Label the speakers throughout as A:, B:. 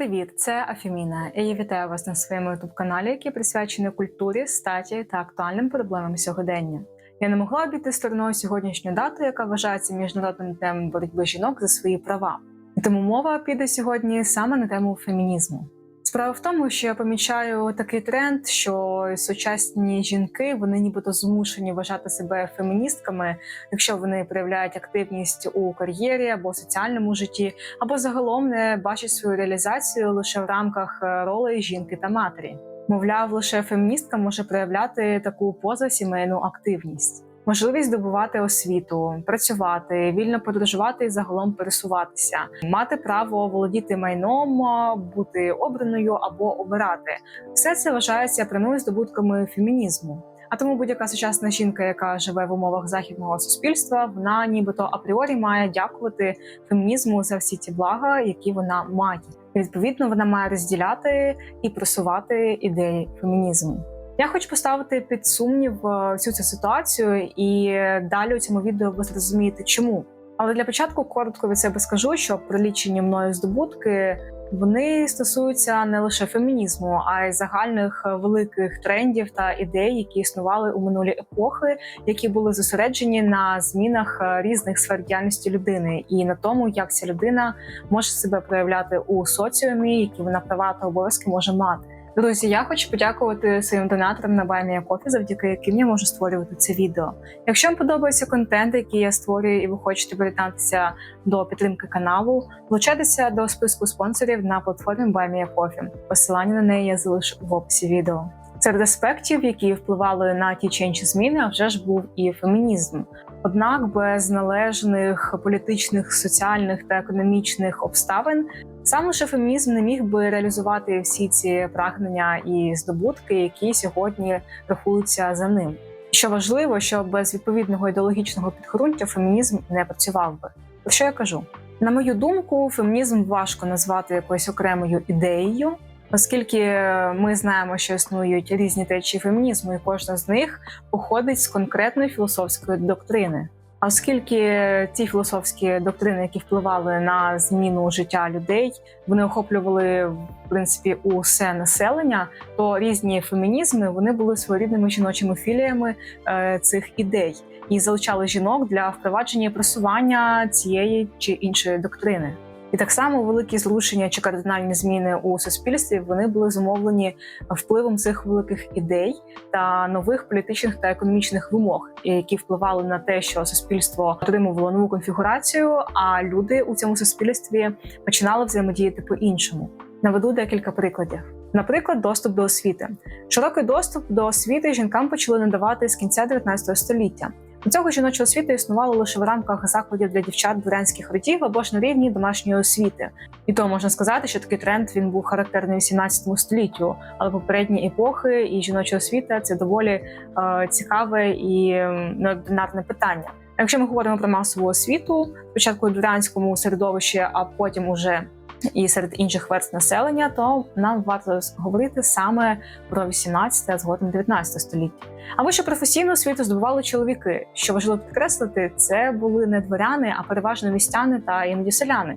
A: Привіт, це Афіміна. І я вітаю вас на своєму youtube каналі, який присвячений культурі, статі та актуальним проблемам сьогодення. Я не могла обійти стороною сьогоднішню дату, яка вважається міжнародним днем боротьби жінок за свої права. Тому мова піде сьогодні саме на тему фемінізму. Справа в тому, що я помічаю такий тренд, що сучасні жінки вони нібито змушені вважати себе феміністками, якщо вони проявляють активність у кар'єрі або соціальному житті, або загалом не бачать свою реалізацію лише в рамках е, ролей жінки та матері. Мовляв, лише феміністка може проявляти таку позасімейну активність. Можливість здобувати освіту, працювати, вільно подорожувати і загалом пересуватися, мати право володіти майном, бути обраною або обирати все це вважається прямими здобутками фемінізму. А тому будь-яка сучасна жінка, яка живе в умовах західного суспільства, вона нібито апріорі має дякувати фемінізму за всі ті блага, які вона має. Відповідно, вона має розділяти і просувати ідеї фемінізму. Я хочу поставити під сумнів е, всю цю ситуацію, і далі у цьому відео ви зрозумієте, чому. Але для початку коротко від себе скажу, що прилічені мною здобутки вони стосуються не лише фемінізму, а й загальних великих трендів та ідей, які існували у минулі епохи, які були зосереджені на змінах е, різних сфер діяльності людини, і на тому, як ця людина може себе проявляти у соціумі, які вона права та обов'язки може мати. Друзі, я хочу подякувати своїм донаторам на Баймія Кофі, завдяки яким я можу створювати це відео. Якщо вам подобається контент, який я створюю, і ви хочете приєднатися до підтримки каналу, долучайтеся до списку спонсорів на платформі Баймія Кофі. Посилання на неї я залишу в описі відео. Серед аспектів, які впливали на ті чи інші зміни, а вже ж був і фемінізм. Однак без належних політичних, соціальних та економічних обставин сам лише фемінізм не міг би реалізувати всі ці прагнення і здобутки, які сьогодні рахуються за ним. Що важливо, що без відповідного ідеологічного підґрунтя фемінізм не працював би. Про що я кажу? На мою думку, фемінізм важко назвати якоюсь окремою ідеєю, оскільки ми знаємо, що існують різні течії фемінізму, і кожна з них походить з конкретної філософської доктрини. Оскільки ті філософські доктрини, які впливали на зміну життя людей, вони охоплювали в принципі усе населення, то різні фемінізми вони були своєрідними жіночими філіями е, цих ідей і залучали жінок для впровадження і просування цієї чи іншої доктрини. І так само великі зрушення чи кардинальні зміни у суспільстві вони були зумовлені впливом цих великих ідей та нових політичних та економічних вимог, які впливали на те, що суспільство отримувало нову конфігурацію, а люди у цьому суспільстві починали взаємодіяти по іншому. Наведу декілька прикладів. Наприклад, доступ до освіти. Широкий доступ до освіти жінкам почали надавати з кінця 19 століття. До цього жіночого освіти існувало лише в рамках закладів для дівчат дворянських родів або ж на рівні домашньої освіти. І то можна сказати, що такий тренд він був характерний 18 століттю, але попередні епохи і жіноча освіта це доволі е, цікаве і неординарне питання. Якщо ми говоримо про масову освіту, спочатку у дворянському середовищі, а потім уже і серед інших верст населення, то нам варто говорити саме про 18, а згодом 19 століття. А вище професійну освіту здобували чоловіки. Що важливо підкреслити, це були не дворяни, а переважно містяни та іноді селяни.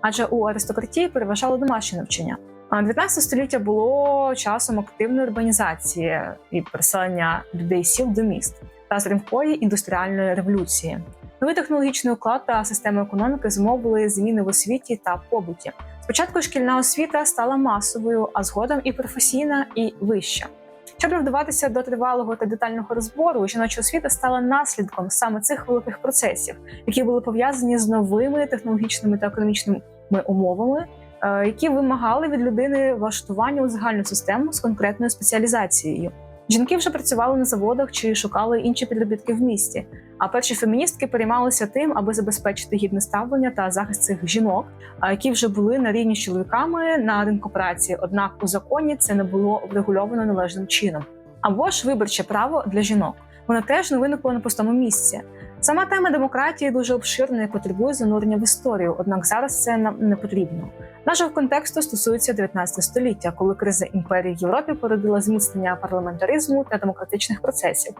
A: Адже у аристократії переважало домашнє навчання. А 19 століття було часом активної урбанізації і переселення людей сіл до міст та стрімкої індустріальної революції. Новий технологічний уклад та система економіки зумовили зміни в освіті та побуті. Спочатку шкільна освіта стала масовою, а згодом і професійна, і вища. Щоб не вдаватися до тривалого та детального розбору, жіноча освіта стала наслідком саме цих великих процесів, які були пов'язані з новими технологічними та економічними умовами, е, які вимагали від людини влаштування у загальну систему з конкретною спеціалізацією. Жінки вже працювали на заводах чи шукали інші підробітки в місті. А перші феміністки переймалися тим, аби забезпечити гідне ставлення та захист цих жінок, які вже були на рівні з чоловіками на ринку праці. Однак у законі це не було врегульовано належним чином. Або ж виборче право для жінок. Воно теж не виникло на пустому місці. Сама тема демократії дуже обширна і потребує занурення в історію, однак зараз це нам не потрібно. Нашого контексту стосується 19 століття, коли криза імперії в Європі породила зміцнення парламентаризму та демократичних процесів.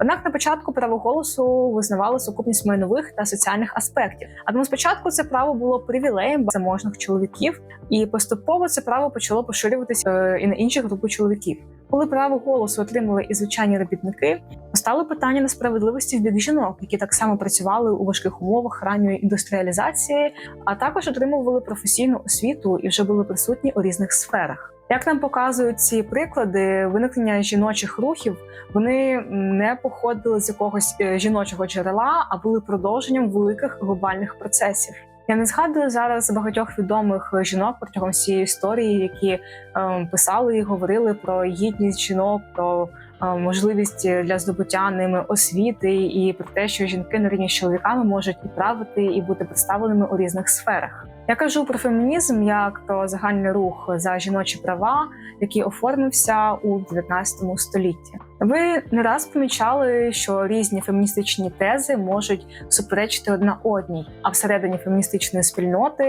A: Однак на початку право голосу визнавало сукупність майнових та соціальних аспектів. А тому спочатку це право було привілеєм заможних чоловіків, і поступово це право почало поширюватися е, і на інші групи чоловіків. Коли право голосу отримали і звичайні робітники, постало питання несправедливості в бік жінок, які так само працювали у важких умовах ранньої індустріалізації, а також отримували професійну освіту і вже були присутні у різних сферах. Як нам показують ці приклади, виникнення жіночих рухів вони не походили з якогось е, жіночого джерела, а були продовженням великих глобальних процесів. Я не згадую зараз багатьох відомих жінок протягом всієї історії, які е, писали і говорили про гідність жінок, про е, можливість для здобуття ними освіти, і про те, що жінки на рівні з чоловіками можуть і правити, і бути представленими у різних сферах. Я кажу про фемінізм як про загальний рух за жіночі права, який оформився у 19 столітті. Ви не раз помічали, що різні феміністичні тези можуть суперечити одна одній, а всередині феміністичної спільноти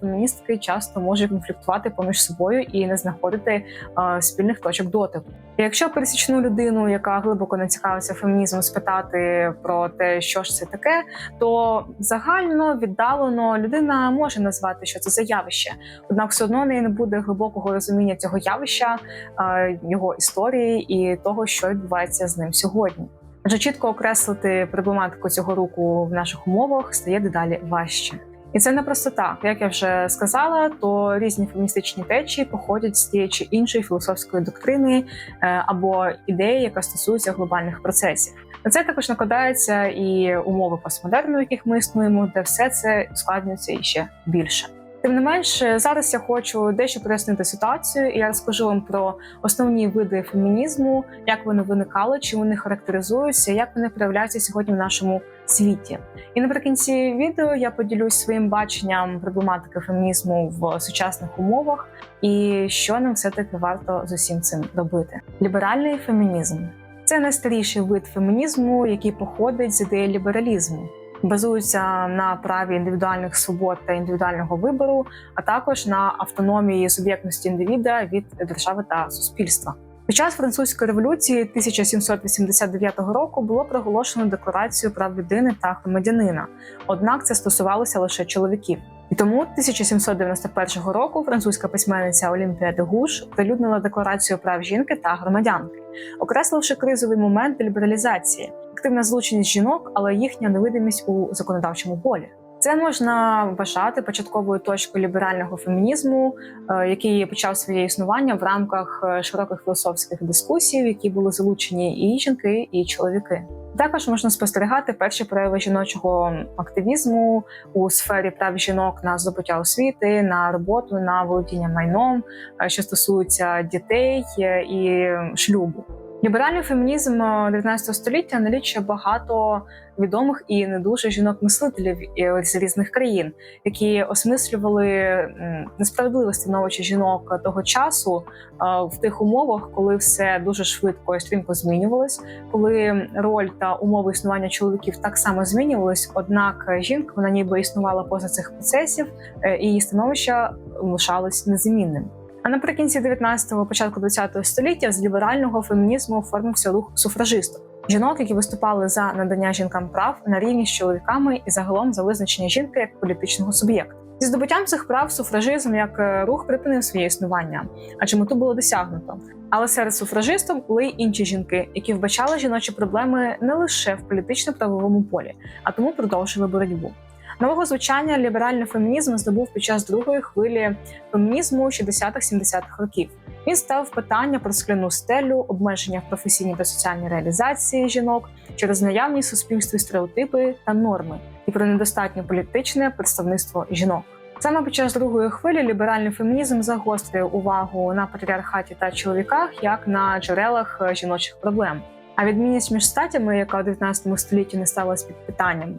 A: феміністки часто можуть конфліктувати поміж собою і не знаходити е, спільних точок дотику. Якщо пересічну людину, яка глибоко не цікавиться фемінізмом, спитати про те, що ж це таке, то загально віддалено людина може назвати, що це за явище, однак все одно не буде глибокого розуміння цього явища, е, його історії і того, що відбувається з ним сьогодні. Адже чітко окреслити проблематику цього руху в наших умовах стає дедалі важче. І це не просто так. Як я вже сказала, то різні феміністичні течії походять з тієї чи іншої філософської доктрини е, або ідеї, яка стосується глобальних процесів. На це також накладаються і умови постмодерну, в яких ми існуємо, де все це ускладнюється іще більше. Тим не менш, зараз я хочу дещо пояснити ситуацію, і я розкажу вам про основні види фемінізму, як вони виникали, чи вони характеризуються, як вони проявляються сьогодні в нашому світі. І наприкінці відео я поділюсь своїм баченням проблематики фемінізму в сучасних умовах і що нам все таки варто з усім цим робити. Ліберальний фемінізм це найстаріший вид фемінізму, який походить з ідеї лібералізму базуються на праві індивідуальних свобод та індивідуального вибору, а також на автономії суб'єктності індивіда від держави та суспільства. Під час французької революції 1789 року було проголошено декларацію прав людини та громадянина однак це стосувалося лише чоловіків. І тому 1791 року французька письменниця Олімпія де Гуш прилюднила декларацію прав жінки та громадянки, окресливши кризовий момент лібералізації, активна злученість жінок, але їхня невидимість у законодавчому полі. Це можна вважати початковою точкою ліберального фемінізму, е, який почав своє існування в рамках е, широких філософських дискусій, в які були залучені і жінки, і чоловіки. Також можна спостерігати перші прояви жіночого активізму у сфері прав жінок на здобуття освіти, на роботу, на володіння майном, е, що стосується дітей і шлюбу. Ліберальний фемінізм 19 століття налічує багато відомих і не дуже жінок-мислителів з різних країн, які осмислювали несправедливе становище жінок того часу в тих умовах, коли все дуже швидко і стрімко змінювалось, коли роль та умови існування чоловіків так само змінювались однак жінка вона ніби існувала поза цих процесів, е, і її становище лишалось незмінним. А наприкінці 19-го, початку 20-го століття з ліберального фемінізму оформився рух суфражисток. Жінок, які виступали за надання жінкам прав на рівні з чоловіками і загалом за визначення жінки як політичного суб'єкта. Зі здобуттям цих прав суфражизм як е, рух припинив своє існування, адже мету було досягнуто. Але серед суфражистів були й інші жінки, які вбачали жіночі проблеми не лише в політично-правовому полі, а тому продовжили боротьбу. Нового звучання ліберальний фемінізм здобув під час другої хвилі фемінізму 60-70-х років. Він став питання про скляну стелю, обмеження в професійній та соціальній реалізації жінок через наявні суспільстві стереотипи та норми і про недостатнє політичне представництво жінок. Саме під час другої хвилі ліберальний фемінізм загострює увагу на патріархаті та чоловіках як на джерелах жіночих проблем. А відмінність між статями, яка у 19 столітті не ставилась під питанням, е,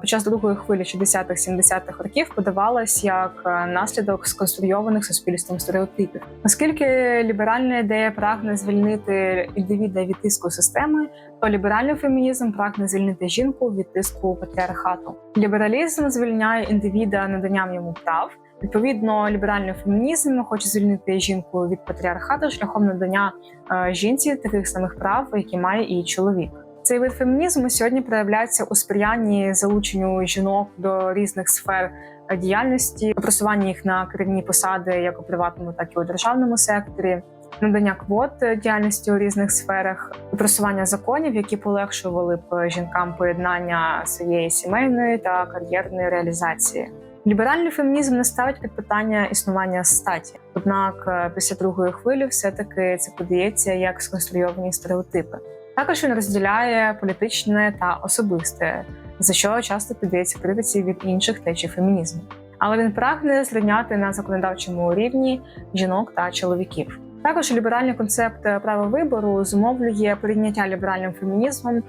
A: під час другої хвилі 60-70-х років подавалась як е, наслідок сконструйованих суспільством стереотипів. Оскільки ліберальна ідея прагне звільнити індивіда від тиску системи, то ліберальний фемінізм прагне звільнити жінку від тиску патріархату. Лібералізм звільняє індивіда наданням йому прав. Відповідно, ліберальний фемінізм хоче звільнити жінку від патріархату шляхом надання е, жінці таких самих прав, які має і чоловік. Цей вид фемінізму сьогодні проявляється у сприянні залученню жінок до різних сфер е, діяльності, просування їх на керівні посади як у приватному, так і у державному секторі, надання квот діяльності у різних сферах, просування законів, які полегшували б жінкам поєднання своєї сімейної та кар'єрної реалізації. Ліберальний фемінізм не ставить під питання існування статі, однак е, після другої хвилі все-таки це подається як сконструйовані стереотипи. Також він розділяє політичне та особисте, за що часто піддається критиці від інших течій фемінізму. Але він прагне зрівняти на законодавчому рівні жінок та чоловіків. Також ліберальний концепт права вибору зумовлює прийняття ліберальним фемінізмом е,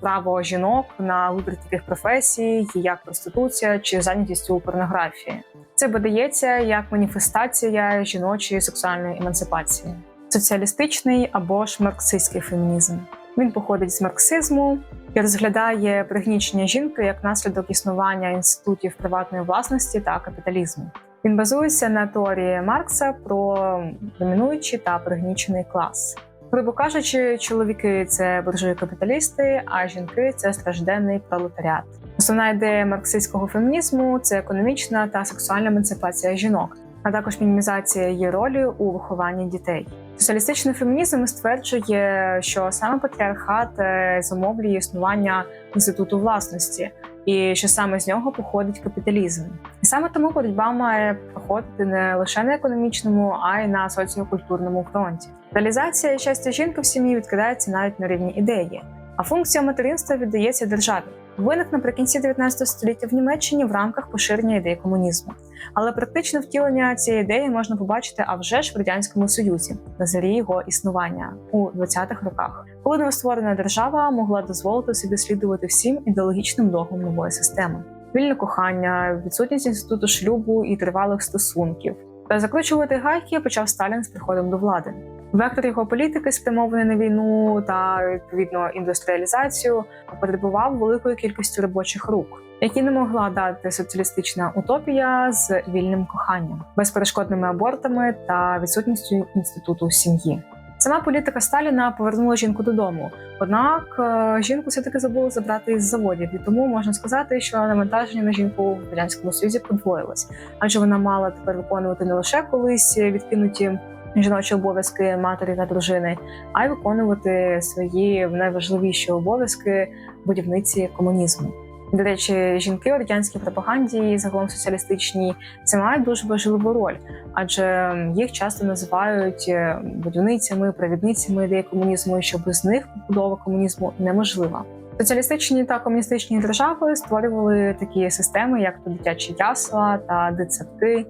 A: право жінок на вибір таких професій, як проституція чи зайнятість у порнографії. Це подається як маніфестація жіночої сексуальної емансипації, соціалістичний або ж марксистський фемінізм. Він походить з марксизму і розглядає пригнічення жінки як наслідок існування інститутів приватної власності та капіталізму. Він базується на теорії Маркса про домінуючий та пригнічений клас. Грубо кажучи, чоловіки це буржуї капіталісти, а жінки це стражденний пролетаріат. Основна ідея марксистського фемінізму це економічна та сексуальна емансипація жінок, а також мінімізація її ролі у вихованні дітей. Соціалістичний фемінізм стверджує, що саме патріархат е, зумовлює існування інституту власності, і що саме з нього походить капіталізм. І саме тому боротьба має проходити не лише на економічному, а й на соціокультурному фронті. Реалізація щастя жінки в сім'ї відкидається навіть на рівні ідеї, а функція материнства віддається державі. Виник наприкінці 19 століття в Німеччині в рамках поширення ідеї комунізму. Але практичне втілення цієї ідеї можна побачити а вже ж в радянському союзі на зарі його існування у 20-х роках, коли новостворена держава могла дозволити собі слідувати всім ідеологічним догмам нової системи: вільне кохання, відсутність інституту шлюбу і тривалих стосунків. Та закручувати гайки почав Сталін з приходом до влади. Вектор його політики, спрямований на війну та відповідно індустріалізацію, потребував великої кількості робочих рук, які не могла дати соціалістична утопія з вільним коханням, безперешкодними абортами та відсутністю інституту сім'ї. Сама політика Сталіна повернула жінку додому. Однак е, жінку все таки забули забрати із заводів, і тому можна сказати, що навантаження на жінку в радянському союзі подвоїлось, адже вона мала тепер виконувати не лише колись відкинуті жіночі обов'язки матері та дружини, а й виконувати свої найважливіші обов'язки будівниці комунізму. До речі, жінки у радянській пропаганді загалом соціалістичній це мають дуже важливу роль, адже їх часто називають е, будівницями, провідницями ідеї комунізму, і що без них побудова комунізму неможлива. Соціалістичні та комуністичні держави створювали такі системи, як то дитячі ясла та дитсадки,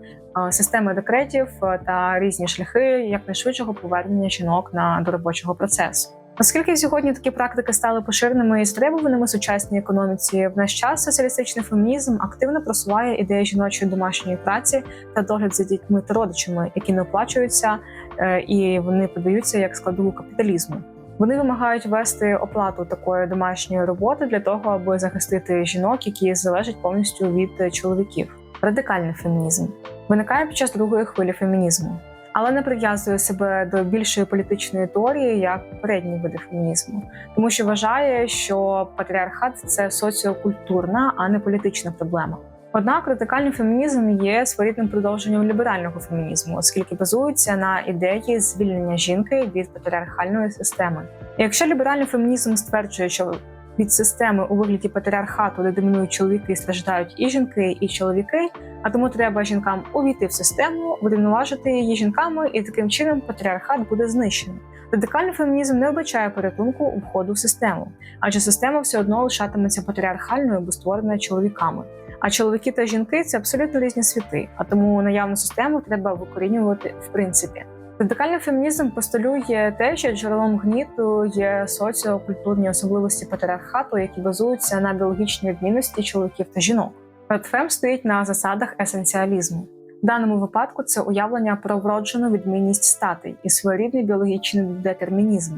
A: системи декретів та різні шляхи якнайшвидшого повернення жінок на до робочого процесу. Оскільки сьогодні такі практики стали поширеними і стребуваними сучасній економіці, в наш час соціалістичний фемінізм активно просуває ідею жіночої домашньої праці та догляд за дітьми та родичами, які не оплачуються е, і вони подаються як складову капіталізму. Вони вимагають вести оплату такої домашньої роботи для того, аби захистити жінок, які залежать повністю від чоловіків. Радикальний фемінізм виникає під час другої хвилі фемінізму, але не прив'язує себе до більшої політичної теорії як попередні види фемінізму, тому що вважає, що патріархат це соціокультурна, а не політична проблема. Однак радикальний фемінізм є своєрідним продовженням ліберального фемінізму, оскільки базується на ідеї звільнення жінки від патріархальної системи. Якщо ліберальний фемінізм стверджує, що від системи у вигляді патріархату, де домінують чоловіки, страждають і жінки, і чоловіки, а тому треба жінкам увійти в систему, врівноважити її жінками, і таким чином патріархат буде знищений. Радикальний фемінізм не вбачає порятунку у входу в систему, адже система все одно лишатиметься патріархальною, бо створена чоловіками. А чоловіки та жінки це абсолютно різні світи, а тому наявну систему треба викорінювати в принципі. Радикальний фемінізм постулює те, що джерелом гніту є соціокультурні особливості патріархату, які базуються на біологічній відмінності чоловіків та жінок. Радфем стоїть на засадах есенціалізму. В даному випадку це уявлення про вроджену відмінність статей і своєрідний біологічний детермінізм,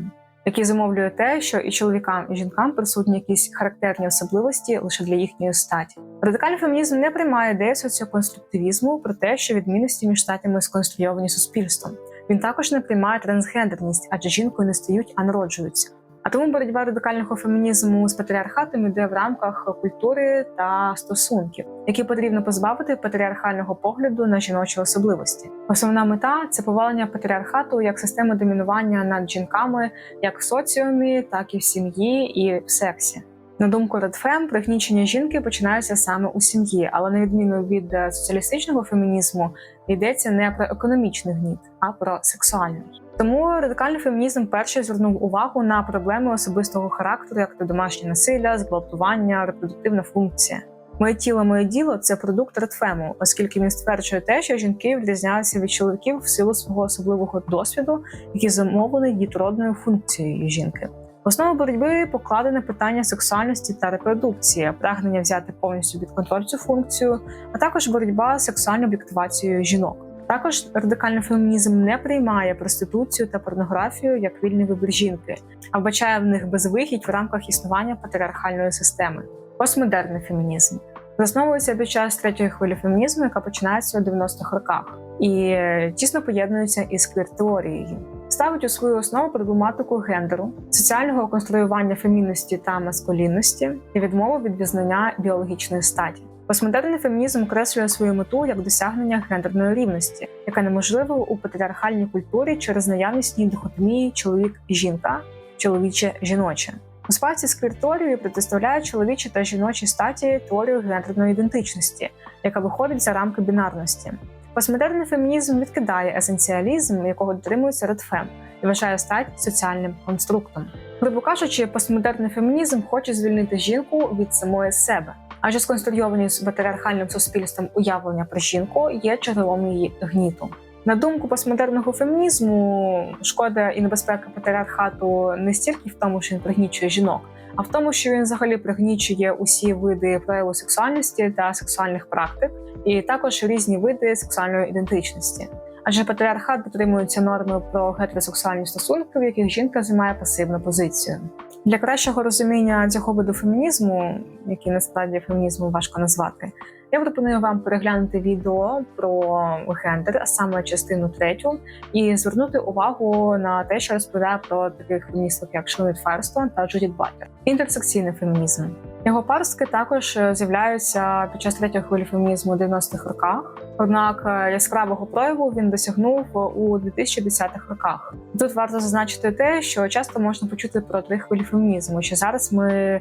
A: який зумовлює те, що і чоловікам, і жінкам присутні якісь характерні особливості лише для їхньої статі. Радикальний фемінізм не приймає ідею соціоконструктивізму про те, що відмінності між статями сконструйовані суспільством. Він також не приймає трансгендерність, адже жінкою не стають, а народжуються. А тому боротьба радикального фемінізму з патріархатом йде в рамках культури та стосунків, які потрібно позбавити патріархального погляду на жіночі особливості. Основна мета це повалення патріархату як системи домінування над жінками, як в соціумі, так і в сім'ї і в сексі. На думку Редфем, пригнічення жінки починається саме у сім'ї, але на відміну від е, соціалістичного фемінізму йдеться не про економічний гніт, а про сексуальний. Тому радикальний фемінізм перший звернув увагу на проблеми особистого характеру, як то домашнє насилля, зґвалтування, репродуктивна функція. Моє тіло, моє діло це продукт Редфему, оскільки він стверджує те, що жінки відрізняються від чоловіків в силу свого особливого досвіду, який замовлений дітородною функцією жінки. Основу боротьби покладене питання сексуальності та репродукції, прагнення взяти повністю під контроль цю функцію, а також боротьба з сексуальною об'єктивацією жінок. Також радикальний фемінізм не приймає проституцію та порнографію як вільний вибір жінки, а вбачає в них безвихідь в рамках існування патріархальної системи. Постмодерний фемінізм засновується під час третьої хвилі фемінізму, яка починається у 90-х роках, і тісно поєднується із квір-теорією. Ставить у свою основу проблематику гендеру, соціального конструювання фемінності та маскулінності і відмову від визнання біологічної статі. Постмодерний фемінізм окреслює свою мету як досягнення гендерної рівності, яка неможлива у патріархальній культурі через наявність дихотомії чоловік жінка, чоловіче жіноче. У спаці з квірторією протиставляють чоловічі та жіночі статі теорію гендерної ідентичності, яка виходить за рамки бінарності. Постмодерний фемінізм відкидає есенціалізм, якого дотримується Редфем, і вважає стать соціальним конструктом. Грубо кажучи, постмодерний фемінізм хоче звільнити жінку від самої себе, адже сконструйовані з патріархальним суспільством уявлення про жінку є джерелом її гніту. На думку постмодерного фемінізму, шкода і небезпека патріархату не стільки в тому, що він пригнічує жінок, а в тому, що він взагалі пригнічує усі види прояву сексуальності та сексуальних практик, і також різні види сексуальної ідентичності. Адже патріархат дотримується норми про гетеросексуальні стосунки, в яких жінка займає пасивну позицію. Для кращого розуміння цього виду фемінізму, який насправді фемінізмом важко назвати, я пропоную вам переглянути відео про гендер, а саме частину третю, і звернути увагу на те, що розповідає про таких феміністок, як Шоніт Ферстон та Джудіт Батлер. Інтерсекційний фемінізм. Його парстки також з'являються під час третьої хвилі фемінізму у 90-х роках. Однак яскравого прояву він досягнув у 2010-х роках. Тут варто зазначити те, що часто можна почути про три хвилі фемінізму, що зараз ми е,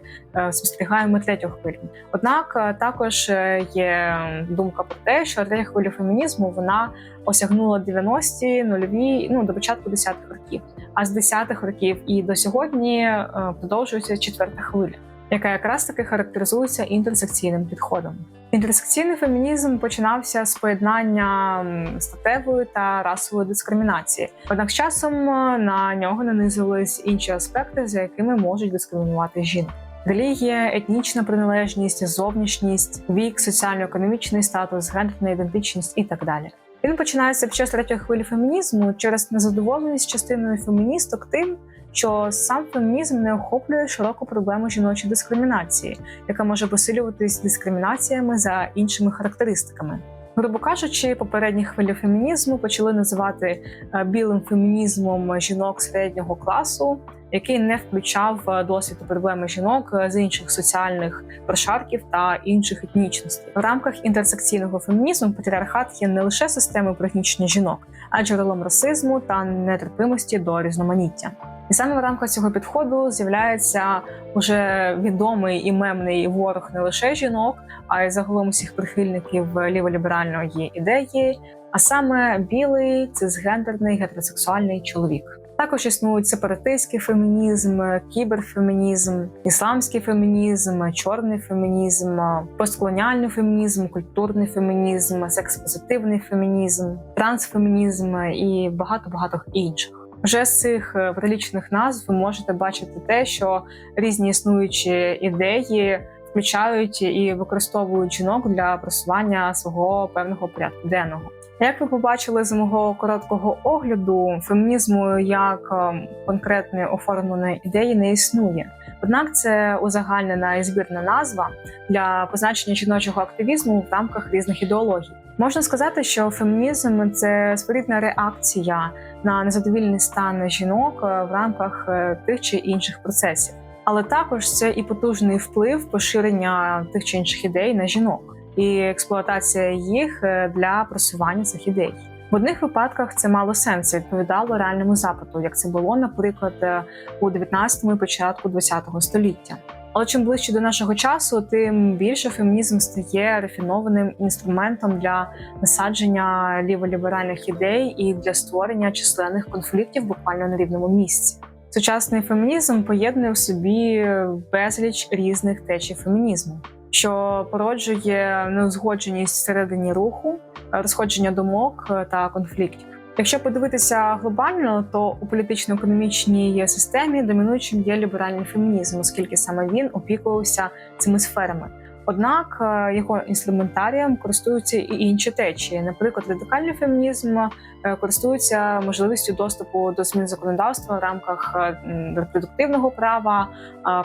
A: спостерігаємо третю хвилю. Однак також є думка про те, що третя хвиля фемінізму вона осягнула 90-ті, нульові, ну до початку 10-х років. А з 10-х років і до сьогодні е, продовжується четверта хвиля яка якраз таки характеризується інтерсекційним підходом. Інтерсекційний фемінізм починався з поєднання статевої та расової дискримінації. Однак з часом е, на нього нанизились інші аспекти, за якими можуть дискримінувати жінок. Релігія, етнічна приналежність, зовнішність, вік, соціально-економічний статус, гендерна ідентичність і так далі. Він починається під час третьої хвилі фемінізму через незадоволеність частиною феміністок тим, що сам фемінізм не охоплює широку проблему жіночої дискримінації, яка може посилюватись дискримінаціями за іншими характеристиками. Грубо кажучи, попередні хвилі фемінізму почали називати е, білим фемінізмом жінок середнього класу, який не включав е, досвід проблеми жінок е, з інших соціальних прошарків та інших етнічностей. В рамках інтерсекційного фемінізму патріархат є не лише системою пригнічення жінок, а джерелом расизму та нетерпимості до різноманіття. І саме в рамках цього підходу з'являється уже відомий і мемний ворог не лише жінок, а й загалом усіх прихильників ліволіберальної ідеї, а саме білий цисгендерний гетеросексуальний чоловік. Також існують сепаратистський фемінізм, кіберфемінізм, ісламський фемінізм, чорний фемінізм, постколоніальний фемінізм, культурний фемінізм, секс-позитивний фемінізм, трансфемінізм і багато багато інших. Вже з цих е, перелічених назв ви можете бачити те, що різні існуючі ідеї включають і використовують жінок для просування свого певного порядку денного. Як ви побачили з мого короткого огляду, фемінізму як ем, конкретної оформленої ідеї не існує. Однак це узагальнена і збірна назва для позначення жіночого активізму в рамках різних ідеологій. Можна сказати, що фемінізм це спорідна реакція на незадовільний стан жінок е, в рамках е, тих чи інших процесів, але також це і потужний вплив поширення тих чи інших ідей на жінок і експлуатація їх е, для просування цих ідей. В одних випадках це мало сенсу, відповідало реальному запиту, як це було, наприклад, е, у 19-му і початку 20-го століття. Але чим ближче до нашого часу, тим більше фемінізм стає рафінованим інструментом для насадження ліволіберальних ідей і для створення численних конфліктів буквально на рівному місці. Сучасний фемінізм поєднує в собі безліч різних течій фемінізму що породжує неузгодженість всередині руху, розходження думок та конфліктів. Якщо подивитися глобально, то у політично-економічній системі домінуючим є ліберальний фемінізм, оскільки саме він опікувався цими сферами. Однак е, його інструментарієм користуються і інші течії. Наприклад, радикальний фемінізм е, користується можливістю доступу до змін законодавства в рамках е, репродуктивного права,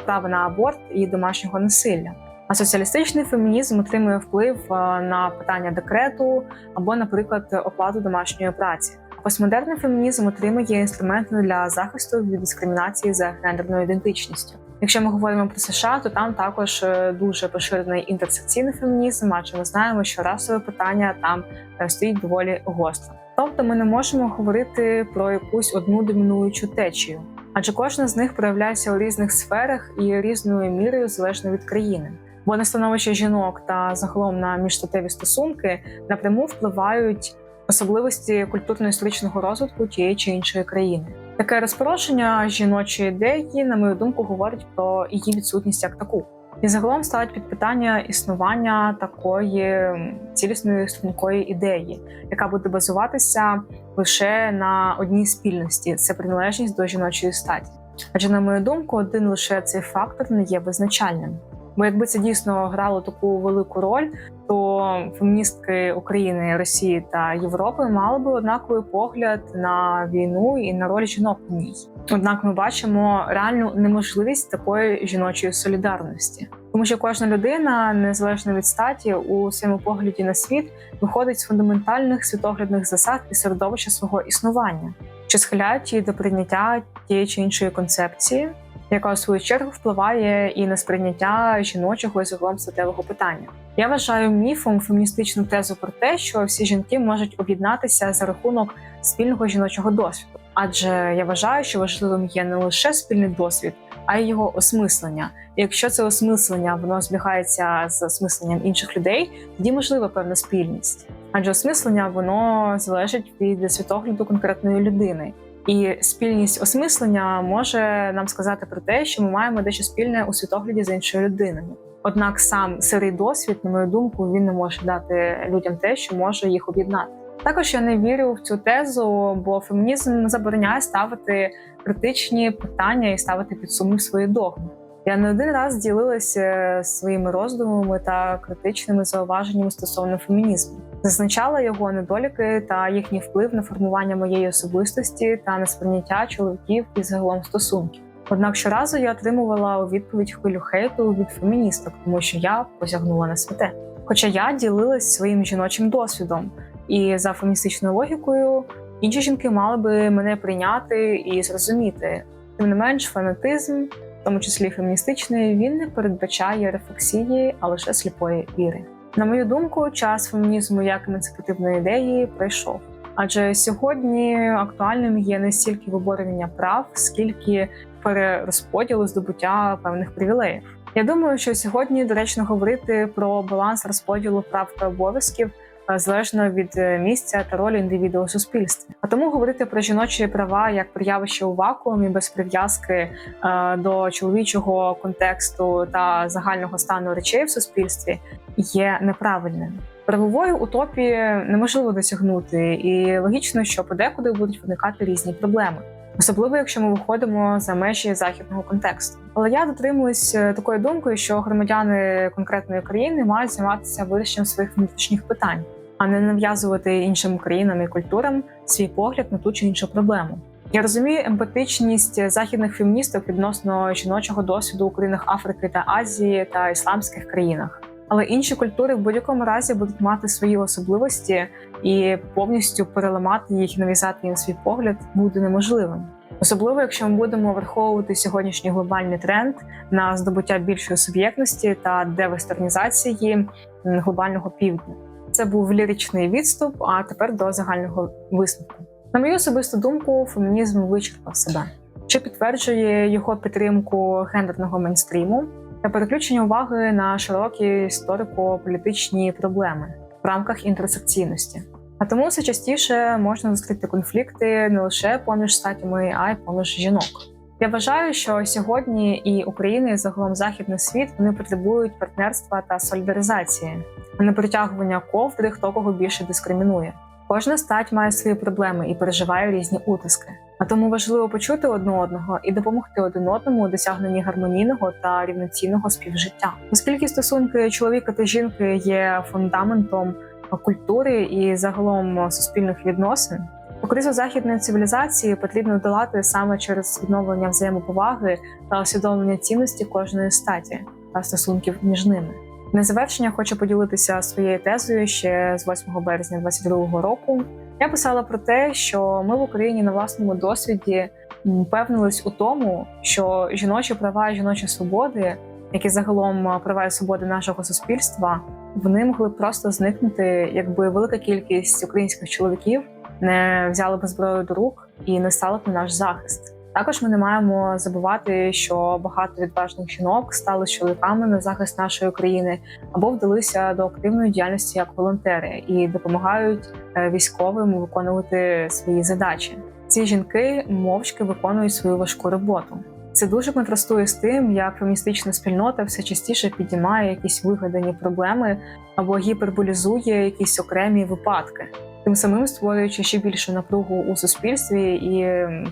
A: права на аборт і домашнього насилля. А соціалістичний фемінізм отримує вплив на питання декрету або, наприклад, оплату домашньої праці. Постмодерний фемінізм отримує інструменти для захисту від дискримінації за гендерною ідентичністю. Якщо ми говоримо про США, то там також е, дуже поширений інтерсекційний фемінізм, адже ми знаємо, що расове питання там е, стоїть доволі гостро. Тобто, ми не можемо говорити про якусь одну домінуючу течію, адже кожна з них проявляється у різних сферах і різною мірою залежно від країни бо на становище жінок та загалом на міжстатеві стосунки напряму впливають особливості культурно-історичного розвитку тієї чи іншої країни. Таке розпорошення жіночої ідеї, на мою думку, говорить про її відсутність як таку. І загалом ставить під питання існування такої цілісної стрункої ідеї, яка буде базуватися лише на одній спільності це приналежність до жіночої статі. Адже, на мою думку, один лише цей фактор не є визначальним. Бо якби це дійсно грало таку велику роль, то феміністки України, Росії та Європи мали би однаковий погляд на війну і на роль жінок в ній. Однак ми бачимо реальну неможливість такої жіночої солідарності, тому що кожна людина, незалежно від статі, у своєму погляді на світ виходить з фундаментальних світоглядних засад і середовища свого існування, що схиляють її до прийняття тієї чи іншої концепції яка у свою чергу впливає і на сприйняття жіночого і загалом статевого питання. Я вважаю міфом феміністичну тезу про те, що всі жінки можуть об'єднатися за рахунок спільного жіночого досвіду, адже я вважаю, що важливим є не лише спільний досвід, а й його осмислення. І Якщо це осмислення воно збігається з осмисленням інших людей, тоді можлива певна спільність, адже осмислення воно залежить від світогляду конкретної людини. І спільність осмислення може нам сказати про те, що ми маємо дещо спільне у світогляді з іншою людиною. Однак сам сирий досвід, на мою думку, він не може дати людям те, що може їх об'єднати. Також я не вірю в цю тезу, бо фемінізм забороняє ставити критичні питання і ставити під сумнів свої догми. Я не один раз ділилася своїми роздумами та критичними зауваженнями стосовно фемінізму зазначала його недоліки та їхній вплив на формування моєї особистості та на сприйняття чоловіків і загалом стосунків. Однак щоразу я отримувала у відповідь хвилю хейту від феміністок, тому що я посягнула на святе. Хоча я ділилась своїм жіночим досвідом, і за феміністичною логікою інші жінки мали би мене прийняти і зрозуміти. Тим не менш, фанатизм, в тому числі феміністичний, він не передбачає рефлексії, а лише сліпої віри. На мою думку, час фемінізму як емансипативної ідеї пройшов. Адже сьогодні актуальним є не стільки виборення прав, скільки перерозподілу здобуття певних привілеїв. Я думаю, що сьогодні доречно говорити про баланс розподілу прав та обов'язків залежно від е, місця та ролі індивіду у суспільстві. А тому говорити про жіночі права як про явище у вакуумі без прив'язки е, до чоловічого контексту та загального стану речей в суспільстві є неправильним. Правової утопії неможливо досягнути, і логічно, що подекуди будуть виникати різні проблеми. Особливо, якщо ми виходимо за межі західного контексту. Але я дотримуюсь е, такої думки, що громадяни конкретної країни мають займатися вирішенням своїх внутрішніх питань, а не нав'язувати іншим країнам і культурам свій погляд на ту чи іншу проблему. Я розумію емпатичність західних феміністок відносно жіночого досвіду у країнах Африки та Азії та ісламських країнах. Але інші культури в будь-якому разі будуть мати свої особливості, і повністю переламати їх і нав'язати їм свій погляд буде неможливим. Особливо, якщо ми будемо враховувати сьогоднішній глобальний тренд на здобуття більшої суб'єктності та девестернізації глобального півдня. Це був ліричний відступ, а тепер до загального висновку. На мою особисту думку, фемінізм вичерпав себе, що підтверджує його підтримку гендерного мейнстріму та переключення уваги на широкі історико-політичні проблеми в рамках інтерсекційності. А тому все частіше можна зустріти конфлікти не лише поміж статями, а й поміж жінок. Я вважаю, що сьогодні і Україна, і загалом західний світ вони потребують партнерства та солідаризації, а не притягування ковдри, хто кого більше дискримінує. Кожна стать має свої проблеми і переживає різні утиски. А тому важливо почути одне одного і допомогти один одному у досягненні гармонійного та рівноцінного співжиття, оскільки стосунки чоловіка та жінки є фундаментом культури і загалом суспільних відносин. Кризу західної цивілізації потрібно долати саме через відновлення взаємоповаги та усвідомлення цінності кожної статі та стосунків між ними. На завершення хочу поділитися своєю тезою ще з 8 березня 2022 року. Я писала про те, що ми в Україні на власному досвіді впевнились у тому, що жіночі права і жіночі свободи, які загалом права і свободи нашого суспільства, вони могли просто зникнути, якби велика кількість українських чоловіків не взяли б зброю до рук і не стали б на наш захист. Також ми не маємо забувати, що багато відважних жінок стали чоловіками на захист нашої країни або вдалися до активної діяльності як волонтери і допомагають е, військовим виконувати свої задачі. Ці жінки мовчки виконують свою важку роботу. Це дуже контрастує з тим, як феміністична спільнота все частіше підіймає якісь вигадані проблеми або гіперболізує якісь окремі випадки тим самим створюючи ще більшу напругу у суспільстві і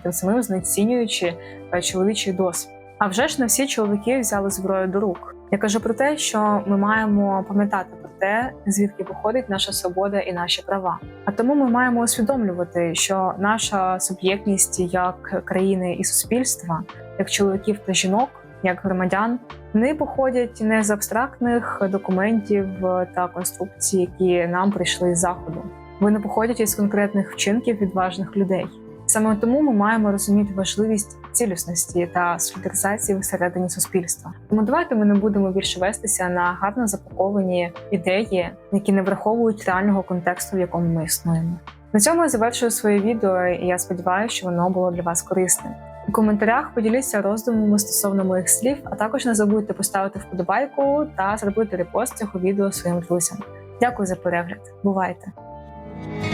A: тим самим знецінюючи е, чоловічий досвід. А вже ж не всі чоловіки взяли зброю до рук. Я кажу про те, що ми маємо пам'ятати про те, звідки походить наша свобода і наші права. А тому ми маємо усвідомлювати, що наша суб'єктність як країни і суспільства, як чоловіків та жінок, як громадян, вони походять не з абстрактних документів та конструкцій, які нам прийшли з заходу. Вони походять із конкретних вчинків відважних людей. Саме тому ми маємо розуміти важливість цілісності та солідаризації всередині суспільства. Тому давайте ми не будемо більше вестися на гарно запаковані ідеї, які не враховують реального контексту, в якому ми існуємо. На цьому я завершую своє відео, і я сподіваюся, що воно було для вас корисним. У коментарях поділіться роздумами стосовно моїх слів, а також не забудьте поставити вподобайку та зробити репост цього відео своїм друзям. Дякую за перегляд. Бувайте! Bye.